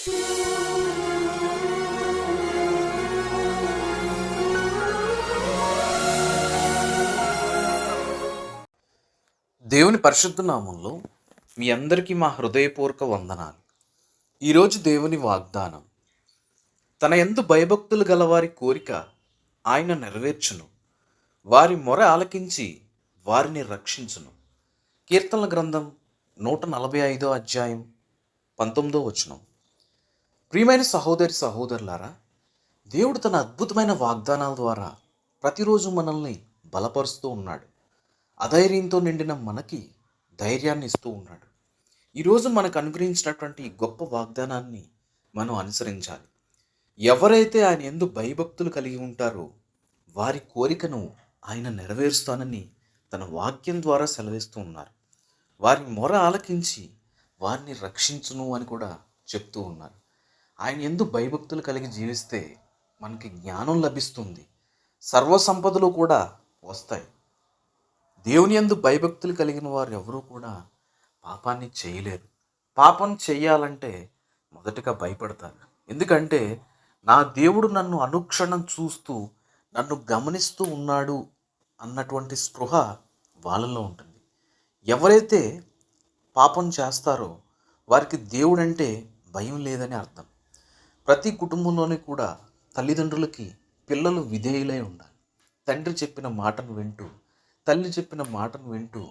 దేవుని పరిశుద్ధ నామంలో మీ అందరికీ మా హృదయపూర్వక వందనాలు. ఈరోజు దేవుని వాగ్దానం తన ఎందు భయభక్తులు గలవారి కోరిక ఆయన నెరవేర్చును. వారి మొర ఆలకించి వారిని రక్షించును. కీర్తనల గ్రంథం నూట నలభై ఐదో అధ్యాయం పంతొమ్మిదో వచనం. ప్రియమైన సహోదరి సహోదరులారా దేవుడు తన అద్భుతమైన వాగ్దానాల ద్వారా ప్రతిరోజు మనల్ని బలపరుస్తూ ఉన్నాడు. అధైర్యంతో నిండిన మనకి ధైర్యాన్ని ఇస్తూ ఉన్నాడు. ఈరోజు మనకు అనుగ్రహించినటువంటి గొప్ప వాగ్దానాన్ని మనం అనుసరించాలి. ఎవరైతే ఆయన ఎందు భయభక్తులు కలిగి ఉంటారో వారి కోరికను ఆయన నెరవేరుస్తానని తన వాక్యం ద్వారా సెలవిస్తూ ఉన్నారు. వారి మొర ఆలకించి వారిని రక్షించును అని కూడా చెప్తూ ఉన్నారు. ఆయన ఎందు భయభక్తులు కలిగి జీవిస్తే మనకి జ్ఞానం లభిస్తుంది. సర్వ సంపదలు కూడా వస్తాయి. దేవుని ఎందు భయభక్తులు కలిగిన వారు ఎవరూ కూడా పాపాన్ని చేయలేరు. పాపం చేయాలంటే మొదటగా భయపడతారు. ఎందుకంటే నా దేవుడు నన్ను అనుక్షణం చూస్తూ నన్ను గమనిస్తూ ఉన్నాడు అన్నటువంటి స్పృహ వాళ్ళలో ఉంటుంది. ఎవరైతే పాపం చేస్తారో వారికి దేవుడంటే భయం లేదని అర్థం. ప్రతి కుటుంబంలోని కూడా తల్లిదండ్రులకి పిల్లలు విధేయులై ఉండాలి. తండ్రి చెప్పిన మాటను వింటూ తల్లి చెప్పిన మాటను వింటూ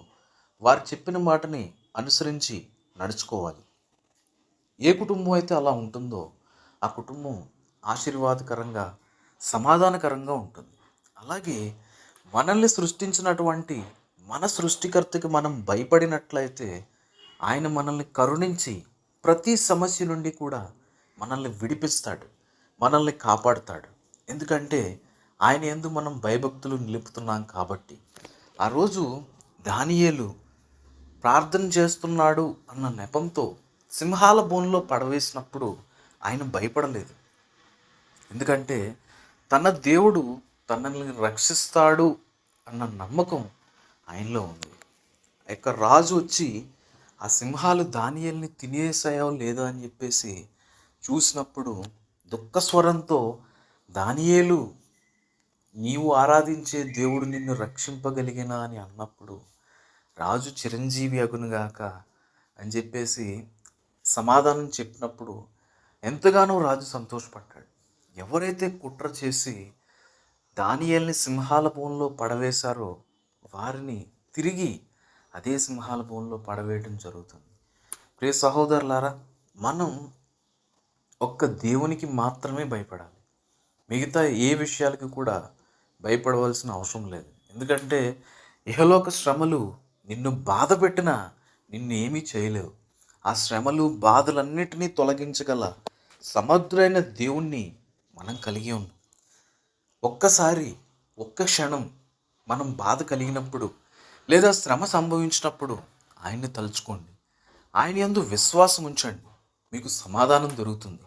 వారు చెప్పిన మాటని అనుసరించి నడుచుకోవాలి. ఏ కుటుంబం అయితే అలా ఉంటుందో ఆ కుటుంబం ఆశీర్వాదకరంగా సమాధానకరంగా ఉంటుంది. అలాగే మనల్ని సృష్టించినటువంటి మన సృష్టికర్తకి మనం భయపడినట్లయితే ఆయన మనల్ని కరుణించి ప్రతి సమస్య నుండి కూడా మనల్ని విడిపిస్తాడు మనల్ని కాపాడుతాడు. ఎందుకంటే ఆయన ఎందు మనం భయభక్తులు నిలుపుతున్నాం కాబట్టి. ఆ రోజు దానియేలు ప్రార్థన చేస్తున్నాడు అన్న నెపంతో సింహాల బోన్లో పడవేసినప్పుడు ఆయన భయపడలేదు. ఎందుకంటే తన దేవుడు తనని రక్షిస్తాడు అన్న నమ్మకం ఆయనలో ఉంది. ఆ యొక్క రాజు వచ్చి ఆ సింహాలు దానియల్ని తినేసాయో లేదో అని చెప్పేసి చూసినప్పుడు దుఃఖ స్వరంతో దానియేలు నీవు ఆరాధించే దేవుడు నిన్ను రక్షింపగలిగినా? అని అన్నప్పుడు రాజు చిరంజీవి అగునుగాక అని చెప్పేసి సమాధానం చెప్పినప్పుడు ఎంతగానో రాజు సంతోషపడ్డాడు. ఎవరైతే కుట్ర చేసి దానియల్ని సింహాల భూమిలో పడవేశారో వారిని తిరిగి అదే సింహాల భూమిలో పడవేయడం జరుగుతుంది. ప్రియ సహోదరులారా మనం ఒక్క దేవునికి మాత్రమే భయపడాలి. మిగతా ఏ విషయాలకి కూడా భయపడవలసిన అవసరం లేదు. ఎందుకంటే ఇహలోక శ్రమలు నిన్ను బాధ పెట్టినా నిన్ను ఏమీ చేయలేవు. ఆ శ్రమలు బాధలన్నిటినీ తొలగించగల సమర్థుడైన దేవుణ్ణి మనం కలిగి ఉన్నాం. ఒక్కసారి ఒక్క క్షణం మనం బాధ కలిగినప్పుడు లేదా శ్రమ సంభవించినప్పుడు ఆయన్ని తలుచుకోండి. ఆయన ఎందు విశ్వాసం ఉంచండి. మీకు సమాధానం దొరుకుతుంది.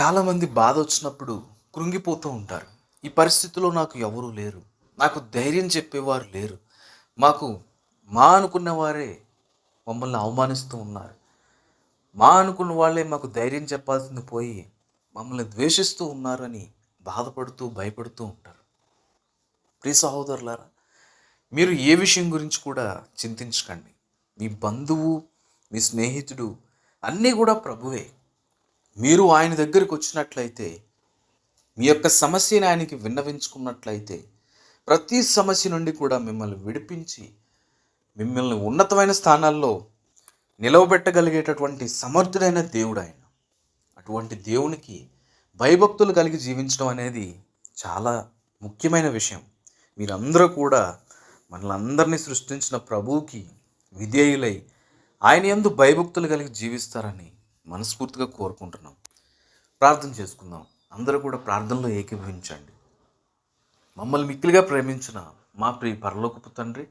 చాలామంది బాధ వచ్చినప్పుడు కృంగిపోతూ ఉంటారు. ఈ పరిస్థితిలో నాకు ఎవరూ లేరు. నాకు ధైర్యం చెప్పేవారు లేరు. మాకు మా అనుకున్న వారే మమ్మల్ని అవమానిస్తూ ఉన్నారు. మా అనుకున్న వాళ్ళే మాకు ధైర్యం చెప్పాల్సింది పోయి మమ్మల్ని ద్వేషిస్తూ ఉన్నారని బాధపడుతూ భయపడుతూ ఉంటారు. ప్రియ సహోదరులారా మీరు ఏ విషయం గురించి కూడా చింతించకండి. మీ బంధువు మీ స్నేహితుడు అన్నీ కూడా ప్రభువే. మీరు ఆయన దగ్గరికి వచ్చినట్లయితే మీ యొక్క సమస్యని ఆయనకి విన్నవించుకున్నట్లయితే ప్రతి సమస్య నుండి కూడా మిమ్మల్ని విడిపించి మిమ్మల్ని ఉన్నతమైన స్థానాల్లో నిలవబెట్టగలిగేటటువంటి సమర్థుడైన దేవుడు ఆయన. అటువంటి దేవునికి భయభక్తులు కలిగి జీవించడం అనేది చాలా ముఖ్యమైన విషయం. మీరందరూ కూడా మనలందరినీ సృష్టించిన ప్రభువుకి విధేయులై ఆయన ఎందు భయభక్తులు కలిగి జీవిస్తారని మనస్ఫూర్తిగా కోరుకుంటున్నాం. ప్రార్థన చేసుకుందాం. అందరూ కూడా ప్రార్థనలో ఏకీభవించండి. మమ్మల్ని మిక్కిలిగా ప్రేమించిన మా ప్రియ పరలోకపు తండ్రి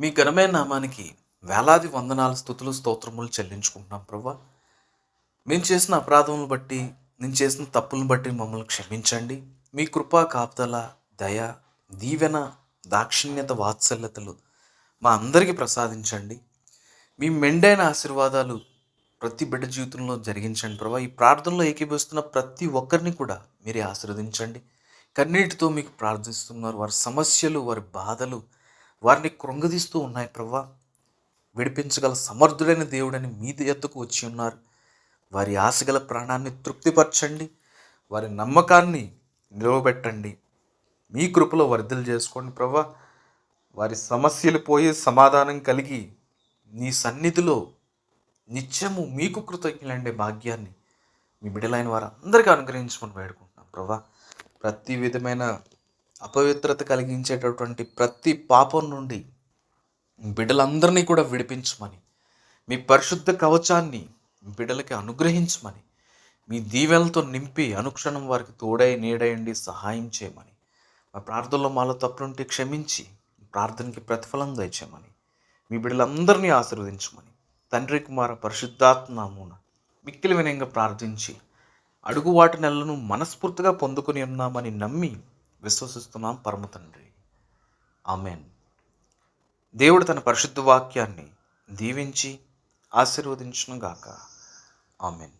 మీ ఘనమైన నామానికి వేలాది వందనాలు స్థుతులు స్తోత్రములు చెల్లించుకుంటున్నాం ప్రభా. మేము చేసిన అపరాధములను బట్టి నేను చేసిన తప్పులను బట్టి మమ్మల్ని క్షమించండి. మీ కృపా కాపుదల దయ దీవెన దాక్షిణ్యత వాత్సల్యతలు మా అందరికీ ప్రసాదించండి. మీ మెండైన ఆశీర్వాదాలు ప్రతి బిడ్డ జీవితంలో జరిగించండి ప్రభా. ఈ ప్రార్థనలో ఏకీభవిస్తున్న ప్రతి ఒక్కరిని కూడా మీరే ఆశీర్వదించండి. కన్నీటితో మీకు ప్రార్థిస్తున్నారు. వారి సమస్యలు వారి బాధలు వారిని కృంగదీస్తూ ఉన్నాయి ప్రభా. విడిపించగల సమర్థుడైన దేవుడని మీ ఎత్తుకు వచ్చి ఉన్నారు. వారి ఆశగల ప్రాణాన్ని తృప్తిపరచండి. వారి నమ్మకాన్ని నిలవబెట్టండి. మీ కృపలో వర్ధలు చేసుకోండి ప్రభా. వారి సమస్యలు పోయి సమాధానం కలిగి నీ సన్నిధిలో నిత్యము మీకు కృతజ్ఞులండే భాగ్యాన్ని మీ బిడ్డలైన వారు అందరికీ అనుగ్రహించమని వేడుకుంటున్నాం. ప్రభా ప్రతి విధమైన అపవిత్రత కలిగించేటటువంటి ప్రతి పాపం నుండి బిడ్డలందరినీ కూడా విడిపించమని మీ పరిశుద్ధ కవచాన్ని బిడ్డలకి అనుగ్రహించమని మీ దీవెలతో నింపి అనుక్షణం వారికి తోడై నీడయండి సహాయం చేయమని మా ప్రార్థనలో మాలో తప్పులుంటే క్షమించి ప్రార్థనకి ప్రతిఫలం దయచేయమని మీ బిడ్డలందరినీ ఆశీర్వదించమని తండ్రి కుమార పరిశుద్ధాత్మమున మిక్కిలి వినయంగా ప్రార్థించి అడుగువాటి నెలను నెలలను మనస్ఫూర్తిగా పొందుకుని ఉన్నామని నమ్మి విశ్వసిస్తున్నాం పరమ తండ్రి. ఆమెన్. దేవుడు తన పరిశుద్ధ వాక్యాన్ని దీవించి ఆశీర్వదించును గాక ఆమెన్.